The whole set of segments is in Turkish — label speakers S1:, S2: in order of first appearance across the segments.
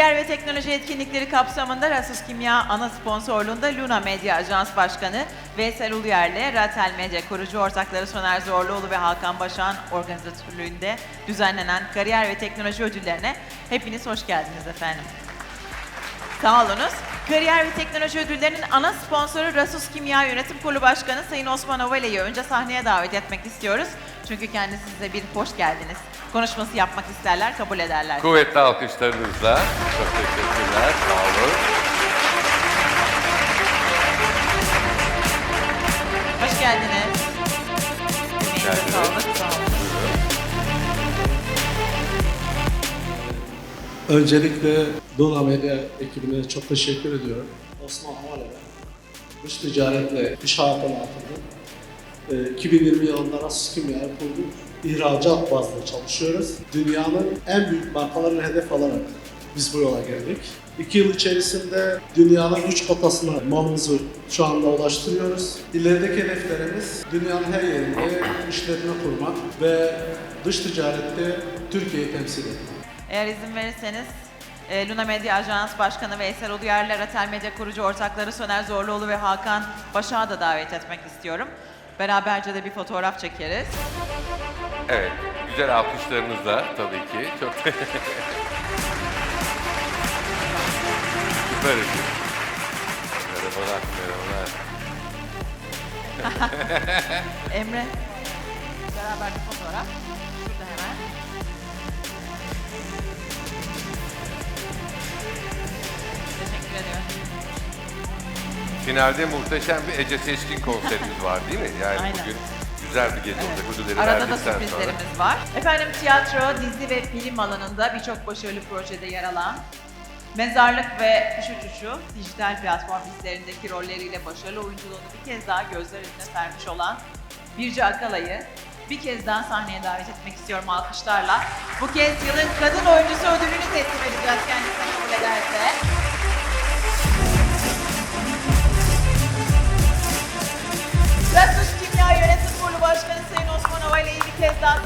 S1: Kariyer ve teknoloji etkinlikleri kapsamında Rasus Kimya ana sponsorluğunda Luna Medya Ajans Başkanı Veysel Uluyer'le Ratel Medya kurucu ortakları Soner Zorluoğlu ve Hakan Başak'ın organizatörlüğünde düzenlenen kariyer ve teknoloji ödüllerine hepiniz hoş geldiniz efendim. Sağ olunuz. Kariyer ve Teknoloji Ödülleri'nin ana sponsoru Rasus Kimya Yönetim Kurulu Başkanı Sayın Osman Ovale'yi önce sahneye davet etmek istiyoruz. Çünkü kendisi size bir hoş geldiniz. Konuşması yapmak isterler, kabul ederler.
S2: Kuvvetli alkışlarınızla. Çok teşekkürler. Sağ olun.
S1: Hoş geldiniz. Emeğinize
S2: geldiniz.
S1: sağlık, sağ olun.
S3: Öncelikle Luna Medya ekibine çok teşekkür ediyorum. Osman Havale'den dış ticaretle iş hayatına atıldım. Ee, 2020 yılında Rasus Kimya'yı kurduk. İhracat bazlı çalışıyoruz. Dünyanın en büyük markalarını hedef alarak biz bu yola geldik. İki yıl içerisinde dünyanın güç kotasına malımızı şu anda ulaştırıyoruz. İlerideki hedeflerimiz dünyanın her yerinde işletme kurmak ve dış ticarette Türkiye'yi temsil etmek.
S1: Eğer izin verirseniz e, Luna Medya Ajans Başkanı Veysel Uluyer'le Ratel Medya kurucu ortakları Soner Zorluoğlu ve Hakan Başak'ı da davet etmek istiyorum. Beraberce de bir fotoğraf çekeriz.
S2: Evet. Güzel alkışlarınızla tabii ki. Çok Süper ekip. Merhabalar, merhabalar.
S1: Emre, beraber bir fotoğraf. Şurada hemen. Teşekkür ediyorum.
S2: Finalde muhteşem bir Ece Seçkin konserimiz var değil mi? Yani
S1: Aynen.
S2: bugün güzel bir gece olacak. Ödülleri
S1: Arada da
S2: verdikten sonra.
S1: sürprizlerimiz var. Efendim tiyatro, dizi ve film alanında birçok başarılı projede yer alan Mezarlık ve Kuş Uçuşu dijital platform dizilerindeki rolleriyle başarılı oyunculuğunu bir kez daha gözler önüne sermiş olan Birce Akalay'ı bir kez daha sahneye davet etmek istiyorum alkışlarla. Bu kez yılın kadın oyuncusu ödülünü teslim edeceğiz kendisine kabul ederse.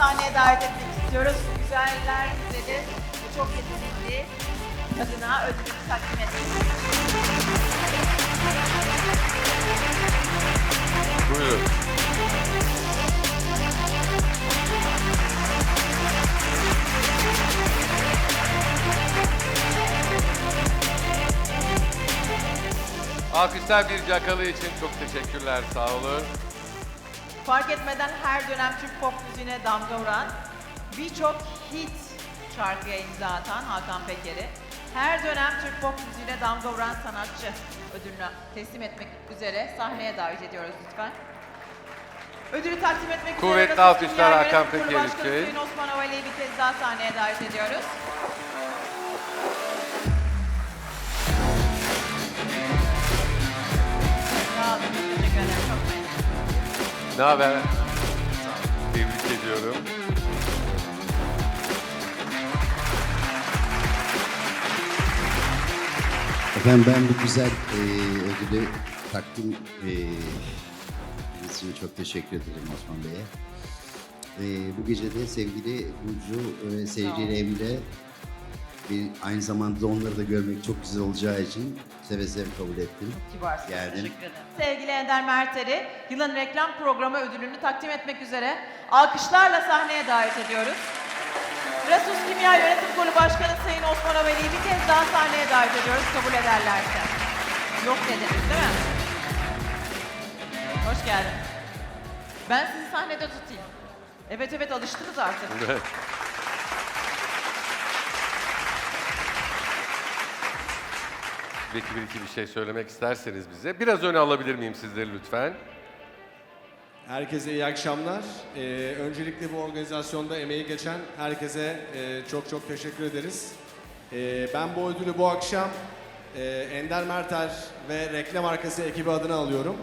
S1: Sahneye davet etmek istiyoruz. Güzeller güzeli, bu çok yetenekli kadına ödülünü takdim etmek
S2: Buyurun. Alkışlar bir cakalı için çok teşekkürler. Sağ olun.
S1: Fark etmeden her dönem Türk pop müziğine damga vuran, birçok hit şarkıya imza atan Hakan Peker'i, her dönem Türk pop müziğine damga vuran sanatçı ödülünü teslim etmek üzere sahneye davet ediyoruz lütfen. Ödülü takdim etmek
S2: Kuvvetli
S1: üzere Rasus
S2: alkışlar Hakan
S1: Yönetim Kurulu
S2: Peker
S1: Başkanı
S2: için.
S1: Sayın Osman Ovale'yi bir kez daha sahneye davet ediyoruz.
S2: Ne haber? Tebrik ediyorum.
S4: Efendim ben bu güzel e, ödülü takdim e, için çok teşekkür ederim Osman Bey'e. E, bu gece de sevgili Burcu ve sevgili Emre bir, aynı zamanda da onları da görmek çok güzel olacağı için seve seve kabul ettim.
S1: Kibarsınız.
S4: Geldim.
S1: Teşekkür ederim. Sevgili Ender Merter'i yılın reklam programı ödülünü takdim etmek üzere alkışlarla sahneye davet ediyoruz. Rasus Kimya Yönetim Kurulu Başkanı Sayın Osman Aveli'yi bir kez daha sahneye davet ediyoruz kabul ederlerse. Yok dediniz değil mi? Hoş geldin. Ben sizi sahnede tutayım. Evet evet alıştınız artık.
S2: Belki bir iki bir şey söylemek isterseniz bize. Biraz öne alabilir miyim sizleri lütfen?
S5: Herkese iyi akşamlar. Ee, öncelikle bu organizasyonda emeği geçen herkese e, çok çok teşekkür ederiz. Ee, ben bu ödülü bu akşam e, Ender Merter ve reklam arkası ekibi adına alıyorum.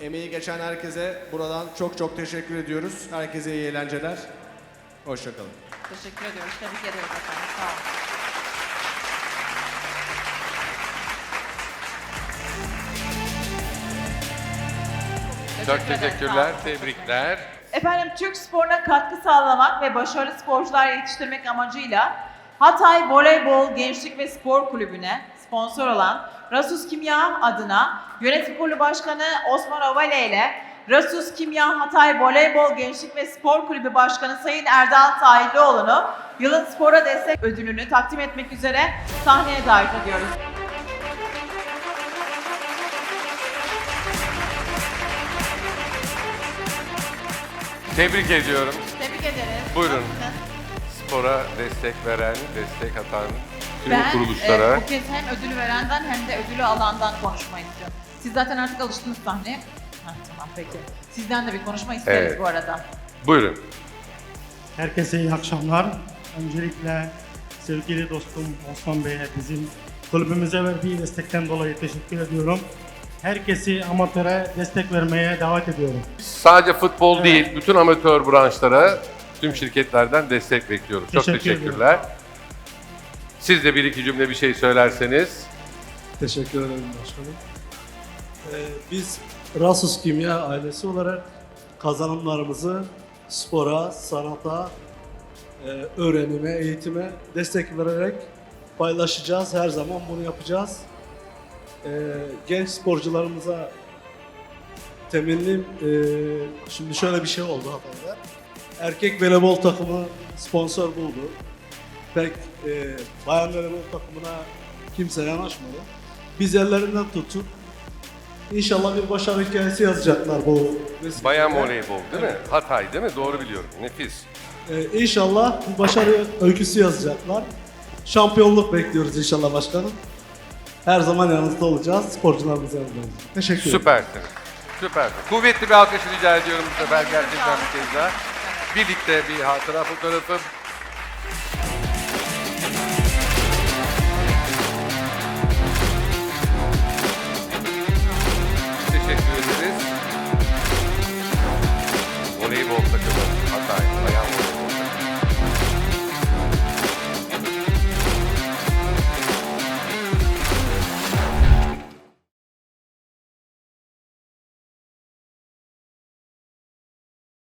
S5: Emeği geçen herkese buradan çok çok teşekkür ediyoruz. Herkese iyi eğlenceler. Hoşçakalın.
S1: Teşekkür ediyoruz. Tebrik ediyoruz efendim. Sağ olun.
S2: Çok teşekkürler, tebrikler.
S1: Efendim Türk sporuna katkı sağlamak ve başarılı sporcular yetiştirmek amacıyla Hatay Voleybol Gençlik ve Spor Kulübü'ne sponsor olan Rasus Kimya adına Yönetim Kurulu Başkanı Osman Ovale ile Rasus Kimya Hatay Voleybol Gençlik ve Spor Kulübü Başkanı Sayın Erdal Sahillioğlu'nu Yılın Spora Destek Ödülünü takdim etmek üzere sahneye davet ediyoruz.
S2: Tebrik ediyorum.
S1: Tebrik ederiz.
S2: Buyurun. Spora destek veren, destek atan tüm
S1: Ben
S2: kuruluşlara.
S1: e, bu kez hem ödülü verenden hem de ödülü alandan konuşmayı istiyorum. Siz zaten artık alıştınız sahneye. Ha, tamam peki. Sizden de bir konuşma isteriz
S2: Evet.
S1: bu arada.
S2: Buyurun.
S6: Herkese iyi akşamlar. Öncelikle sevgili dostum Osman Bey'e bizim kulübümüze verdiği destekten dolayı teşekkür ediyorum. Herkesi amatöre destek vermeye davet ediyorum.
S2: Sadece futbol değil, bütün amatör branşlara tüm şirketlerden destek bekliyoruz. Çok
S6: Teşekkür ederim.
S2: teşekkürler. Siz de bir iki cümle bir şey söylerseniz.
S3: Teşekkür ederim başkanım. Ee, biz Rasus Kimya ailesi olarak kazanımlarımızı spora, sanata, e, öğrenime, eğitime destek vererek paylaşacağız. Her zaman bunu yapacağız. Ee, genç sporcularımıza temennim, e, şimdi şöyle bir şey oldu Hatay'da. Erkek voleybol takımı sponsor buldu. Pek e, bayan voleybol takımına kimse yanaşmadı. Biz ellerinden tutup inşallah bir başarı hikayesi yazacaklar bu vesilede.
S2: Bayan voleybol değil mi? Hatay değil mi? Doğru biliyorum. Nefis.
S3: Ee, inşallah bir başarı öyküsü yazacaklar. Şampiyonluk bekliyoruz inşallah başkanım. Her zaman yanınızda olacağız. Sporcularımız yanında olacak. Teşekkür ederim.
S2: Süpersiniz. Süpersiniz. Kuvvetli bir alkış rica ediyorum bu sefer gerçekten bir kez daha. Birlikte bir hatıra fotoğrafı.